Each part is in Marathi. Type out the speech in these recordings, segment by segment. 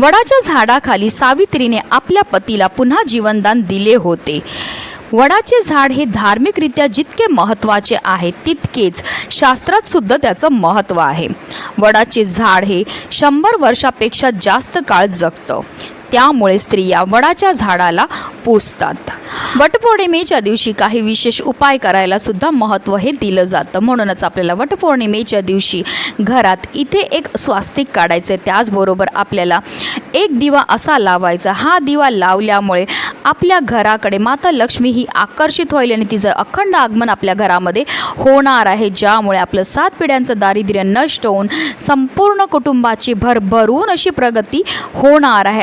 वडाच्या झाडाखाली सावित्रीने आपल्या पतीला पुन्हा जीवनदान दिले होते. वडाचे झाड हे धार्मिकरित्या जितके महत्त्वाचे आहे तितकेच शास्त्रात सुद्धा त्याचं महत्त्व आहे. वडाचे झाड हे शंभर वर्षापेक्षा जास्त काळ जगतं. त्यामुळे स्त्रिया वडाच्या झाडाला पुसतात. वटपौर्णिमेच्या दिवशी काही विशेष उपाय करायला सुद्धा महत्त्व हे दिलं जातं. म्हणूनच आपल्याला वटपौर्णिमेच्या दिवशी घरात इथे एक स्वास्तिक काढायचं आहे त्याचबरोबर आपल्याला एक दिवा असा लावायचा. हा दिवा लावल्यामुळे आपल्या घराकडे माता लक्ष्मी ही आकर्षित होईल आणि तिचं अखंड आगमन आपल्या घरामध्ये होणार आहे. ज्यामुळे आपलं सात पिढ्यांचं दारिद्र्य नष्ट होऊन संपूर्ण कुटुंबाची भरभरून अशी प्रगती होणार आहे.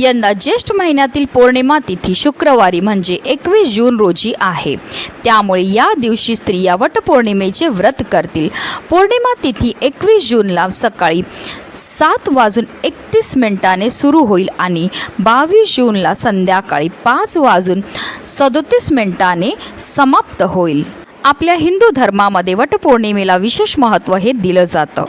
यंदा ज्येष्ठ महिन्यातील पौर्णिमा तिथी शुक्रवारी म्हणजे एकवीस जून रोजी आहे. त्यामुळे या दिवशी स्त्रिया वटपौर्णिमेचे व्रत करतील. पौर्णिमा तिथी एकवीस जूनला सकाळी सात वाजून एकतीस मिनिटाने सुरू होईल आणि बावीस जूनला संध्याकाळी पाच वाजून सदोतीस मिनिटाने समाप्त होईल. आपल्या हिंदू धर्मामध्ये वटपौर्णिमेला विशेष महत्त्व हे दिलं जातं.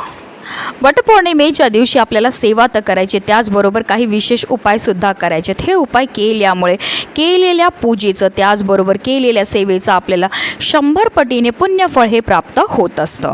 वटपौर्णिमेच्या दिवशी आपल्याला सेवा तर करायची त्याचबरोबर काही विशेष उपायसुद्धा करायचे. हे उपाय केल्यामुळे केलेल्या पूजेचं त्याचबरोबर केलेल्या सेवेचं आपल्याला शंभर पटीने पुण्यफळ हे प्राप्त होत असतं.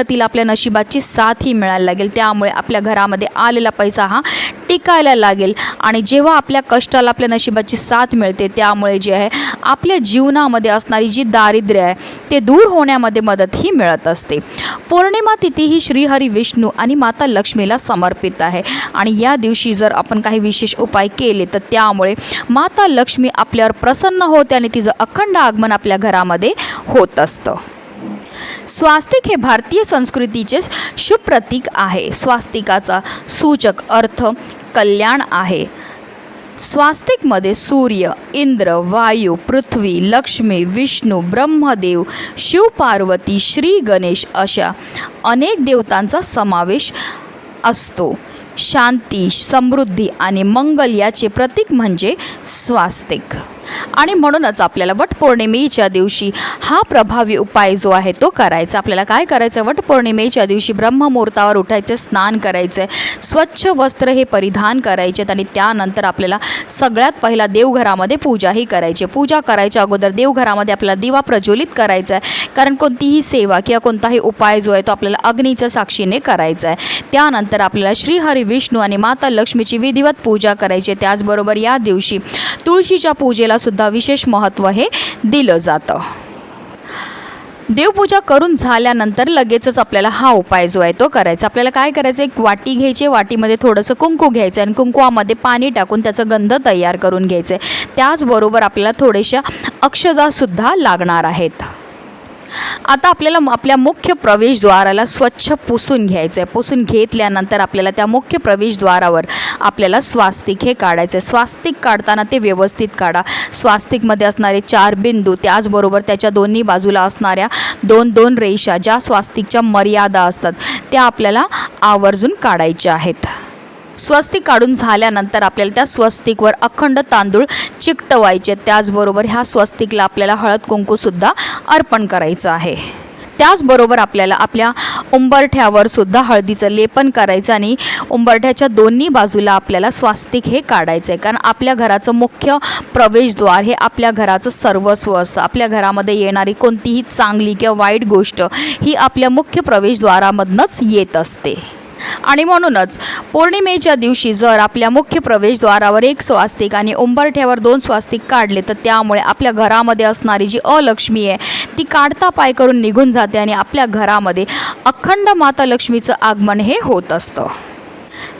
मेहनतीला आपल्या नशिबाची साथ ही मिळायला लागेल. त्यामुळे आपल्या घरामध्ये आलेला पैसा हा टिकायला लागेल. आणि जेव्हा आपल्या कष्टाला आपल्या नशिबाची साथ मिळते त्यामुळे जे आहे आपल्या जीवनामध्ये असणारी जी दारिद्र्य आहे ते दूर होण्यामध्ये मदत ही मिळत असते. पौर्णिमा तिथी ही श्रीहरी विष्णू आणि माता लक्ष्मीला समर्पित आहे. आणि या दिवशी जर आपण काही विशेष उपाय केले तर त्यामुळे माता लक्ष्मी आपल्यावर प्रसन्न होते आणि तिचं अखंड आगमन आपल्या घरामध्ये होत असतं. स्वास्तिक हे भारतीय संस्कृतीचे शुभ प्रतीक आहे. स्वास्तिकाचा सूचक अर्थ कल्याण आहे. स्वास्तिकमध्ये सूर्य इंद्र वायू पृथ्वी लक्ष्मी विष्णू ब्रह्मदेव शिवपार्वती श्री गणेश अशा अनेक देवतांचा समावेश असतो. शांती समृद्धी आणि मंगल याचे प्रतीक म्हणजे स्वास्तिक. आणि म्हणूनच आपल्याला वटपौर्णिमेच्या दिवशी हा प्रभावी उपाय जो आहे तो करायचा. आपल्याला काय करायचं? वटपौर्णिमेच्या दिवशी ब्रह्ममुहूर्तावर उठायचं स्नान करायचं स्वच्छ वस्त्र हे परिधान करायचे आणि त्यानंतर आपल्याला सगळ्यात पहिला देवघरामध्ये पूजाही करायची. पूजा करायच्या अगोदर देवघरामध्ये आपल्याला दिवा प्रज्वलित करायचा आहे. कारण कोणतीही सेवा किंवा कोणताही उपाय जो आहे तो आपल्याला अग्नीच्या साक्षीने करायचा आहे. त्यानंतर आपल्याला श्रीहरी विष्णू आणि माता लक्ष्मीची विधिवत पूजा करायची आहे. त्याचबरोबर या दिवशी तुळशीच्या पूजेला सुद्धा विशेष महत्त्व हे दिलं जातं. देवपूजा करून झाल्यानंतर लगेचच आपल्याला हा उपाय जो आहे तो करायचा. आपल्याला काय करायचं? एक वाटी घ्यायची वाटीमध्ये थोडंसं कुंकू घ्यायचं आणि कुंकुवामध्ये पाणी टाकून त्याचं गंध तयार करून घ्यायचं. आहे त्याचबरोबर आपल्याला थोड्याशा अक्षदासुद्धा लागणार आहेत. आता आपल्याला म- आपल्या मुख्य प्रवेशद्वाराला स्वच्छ पुसून घ्यायचं आहे पुसून घेतल्यानंतर आपल्याला त्या मुख्य प्रवेशद्वारावर आपल्याला स्वास्तिक हे काढायचं आहे स्वास्तिक काढताना ते व्यवस्थित काढा. स्वास्तिकमध्ये असणारे चार बिंदू त्याचबरोबर त्याच्या दोन्ही बाजूला असणाऱ्या दोन दोन रेषा ज्या स्वास्तिकच्या मर्यादा असतात त्या आपल्याला आवर्जून काढायच्या आहेत. स्वस्तिक काढून झाल्यानंतर आपल्याला त्या स्वस्तिकवर अखंड तांदूळ चिकटवायचे त्याचबरोबर ह्या स्वस्तिकला आपल्याला हळद कुंकूसुद्धा अर्पण करायचं आहे. त्याचबरोबर आपल्याला आपल्या उंबरठ्यावर सुद्धा हळदीचं लेपन करायचं आणि उंबरठ्याच्या दोन्ही बाजूला आपल्याला स्वास्तिक हे काढायचं आहे कारण आपल्या घराचं मुख्य प्रवेशद्वार हे आपल्या घराचं सर्वस्व असतं. आपल्या घरामध्ये येणारी कोणतीही चांगली किंवा वाईट गोष्ट ही आपल्या मुख्य प्रवेशद्वारामधनंच येत असते. आणि म्हणूनच पौर्णिमेच्या दिवशी जर आपल्या मुख्य प्रवेशद्वारावर एक स्वास्तिक आणि उंबरठ्यावर दोन स्वास्तिक काढले तर त्यामुळे आपल्या घरामध्ये असणारी जी अलक्ष्मी आहे ती काढता पाय करून निघून जाते आणि आपल्या घरामध्ये अखंड माता लक्ष्मीचं आगमन हे होत असतं.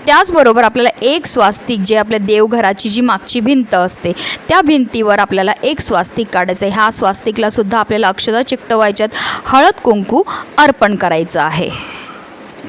त्याचबरोबर आपल्याला एक स्वास्तिक जे आपल्या देवघराची जी मागची भिंत असते त्या भिंतीवर आपल्याला एक स्वास्तिक काढायचं आहे. ह्या स्वास्तिकला सुद्धा आपल्याला अक्षता चिकटवायच्यात हळद कुंकू अर्पण करायचं आहे.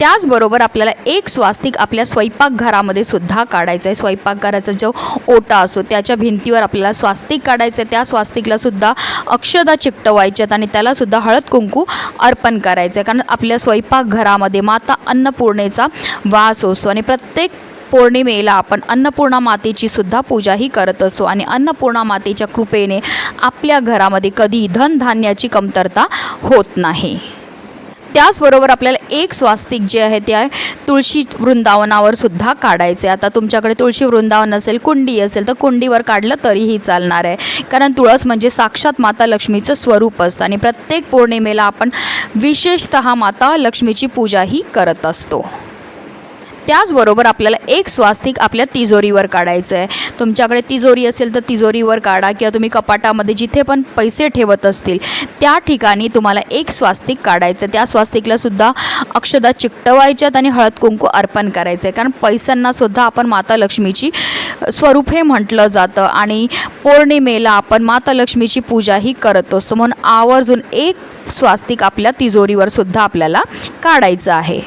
त्याचबरोबर आपल्याला एक स्वास्तिक आपल्या स्वयंपाकघरामध्ये सुद्धा काढायचं आहे. स्वयंपाकघराचा जो ओटा असतो त्याच्या भिंतीवर आपल्याला स्वास्तिक काढायचं आहे. त्या स्वास्तिकला सुद्धा अक्षदा चिकटवायच्यात आणि त्याला सुद्धा हळद कुंकू अर्पण करायचं आहे. कारण आपल्या स्वयंपाकघरामध्ये माता अन्नपूर्णेचा वास असतो आणि प्रत्येक पौर्णिमेला आपण अन्नपूर्णा मातेची सुद्धा पूजाही करत असतो आणि अन्नपूर्णा मातेच्या कृपेने आपल्या घरामध्ये कधी धनधान्याची कमतरता होत नाही. त्याचबरोबर आपल्याला एक स्वास्तिक जे आहे ते आहे तुळशी वृंदावनावर सुद्धा काढायचे आता तुमच्याकडे तुळशी वृंदावन असेल कुंडी असेल तर कुंडीवर काढलं तरीही चालणार आहे. कारण तुळस म्हणजे साक्षात माता लक्ष्मीचं स्वरूप असतं आणि प्रत्येक पौर्णिमेला आपण विशेषत माता लक्ष्मीची पूजाही करत असतो. त्याचबरोबर आपल्याला एक स्वास्तिक आपल्या तिजोरीवर काढायचं आहे तुमच्याकडे तिजोरी असेल तर तिजोरीवर काढा किंवा तुम्ही कपाटामध्ये जिथे पण पैसे ठेवत असतील त्या ठिकाणी तुम्हाला एक स्वास्तिक काढायचं त्या स्वास्तिकलासुद्धा अक्षदा चिकटवायच्यात आणि हळद कुंकू अर्पण करायचं आहे कारण पैशांनासुद्धा आपण माता लक्ष्मीची स्वरूप हे म्हटलं जातं आणि पौर्णिमेला आपण माता लक्ष्मीची पूजाही करत असतो. म्हणून आवर्जून एक स्वास्तिक आपल्या तिजोरीवर सुद्धा आपल्याला काढायचं आहे.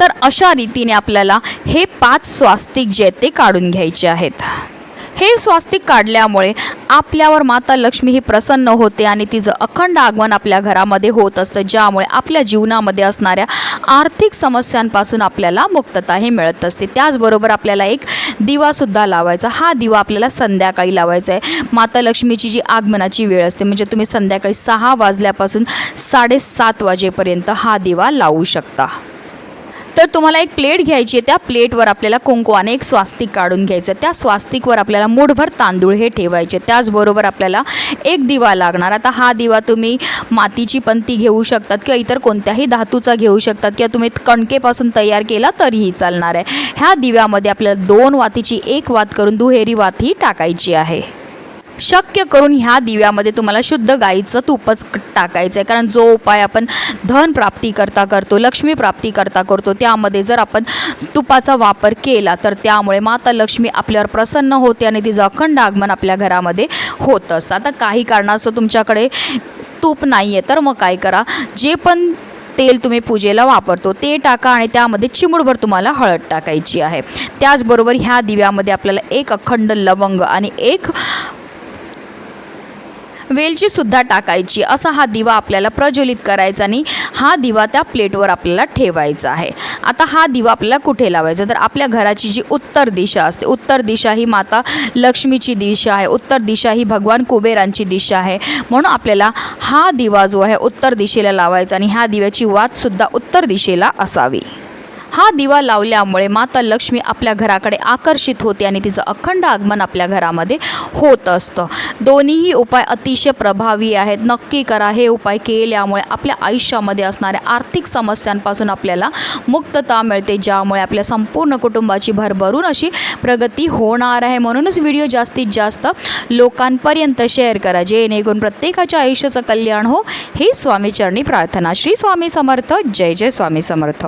तर अशा रीतीने आपल्याला हे पाच स्वास्तिक जे आहेत ते काढून घ्यायचे आहेत. हे स्वास्तिक काढल्यामुळे आपल्यावर माता लक्ष्मी ही प्रसन्न होते आणि तिचं अखंड आगमन आपल्या घरामध्ये होत असतं ज्यामुळे आपल्या जीवनामध्ये असणाऱ्या आर्थिक समस्यांपासून आपल्याला मुक्तता हे मिळत असते. त्याचबरोबर आपल्याला एक दिवासुद्धा लावायचा. हा दिवा आपल्याला संध्याकाळी लावायचा आहे. माता लक्ष्मीची जी आगमनाची वेळ असते म्हणजे तुम्ही संध्याकाळी सहा वाजल्यापासून साडेसात वाजेपर्यंत हा दिवा लावू शकता. तर तुम्हाला एक प्लेट घ्यायची आहे. त्या प्लेटवर आपल्याला कुंकवाने एक स्वास्तिक काढून घ्यायचं त्या स्वास्तिकवर आपल्याला मूठभर तांदूळ हे ठेवायचे त्याचबरोबर आपल्याला एक दिवा लागणार आता हा दिवा तुम्ही मातीची पंती घेऊ शकतात किंवा इतर कोणत्याही धातूचा घेऊ शकतात किंवा तुम्ही कणकेपासून तयार केला तरीही चालणार आहे. ह्या दिव्यामध्ये आपल्याला दोन वातीची एक वात करून दुहेरी वात ही टाकायची आहे. शक्य करून ह्या दिव्यामध्ये तुम्हाला शुद्ध गाईचं तूपच टाकायचं आहे कारण जो उपाय आपण धन प्राप्ती करता करतो लक्ष्मी प्राप्ती करता करतो त्यामध्ये जर आपण तुपाचा वापर केला तर त्यामुळे माता लक्ष्मी आपल्यावर प्रसन्न होते आणि तिचं अखंड आगमन आपल्या घरामध्ये होत असतं. आता काही कारणास्तव तुमच्याकडे तूप नाही आहे तर मग काय करा? जे पण तेल तुम्ही पूजेला वापरतो ते टाका आणि त्यामध्ये चिमूडभर तुम्हाला हळद टाकायची आहे. त्याचबरोबर ह्या दिव्यामध्ये आपल्याला एक अखंड लवंग आणि एक वेलची सुद्धा टाकायची. असा हा दिवा आपल्याला प्रज्वलित करायचा आणि हा दिवा त्या प्लेटवर आपल्याला ठेवायचा आहे. आता हा दिवा आपल्याला कुठे लावायचा? तर आपल्या घराची जी उत्तर दिशा असते उत्तर दिशा ही माता लक्ष्मीची दिशा आहे. उत्तर दिशा ही भगवान कुबेरांची दिशा आहे. म्हणून आपल्याला हा दिवा जो आहे उत्तर दिशेला लावायचा आणि ह्या दिव्याची वातसुद्धा उत्तर दिशेला असावी. हा दिवा लावल्यामुळे माता लक्ष्मी आपल्या घराकडे आकर्षित होते आणि तिचं अखंड आगमन आपल्या घरामध्ये होत असतं. दोन्हीही उपाय अतिशय प्रभावी आहेत. नक्की करा. हे उपाय केल्यामुळे आपल्या आयुष्यामध्ये असणाऱ्या आर्थिक समस्यांपासून आपल्याला मुक्तता मिळते ज्यामुळे आपल्या संपूर्ण कुटुंबाची भरभरून अशी प्रगती होणार आहे. म्हणूनच व्हिडिओ जास्तीत जास्त लोकांपर्यंत शेअर करा. जेणेकरून प्रत्येकाच्या आयुष्याचं कल्याण हो. ही स्वामीचरणी प्रार्थना. श्री स्वामी समर्थ. जय जय स्वामी समर्थ.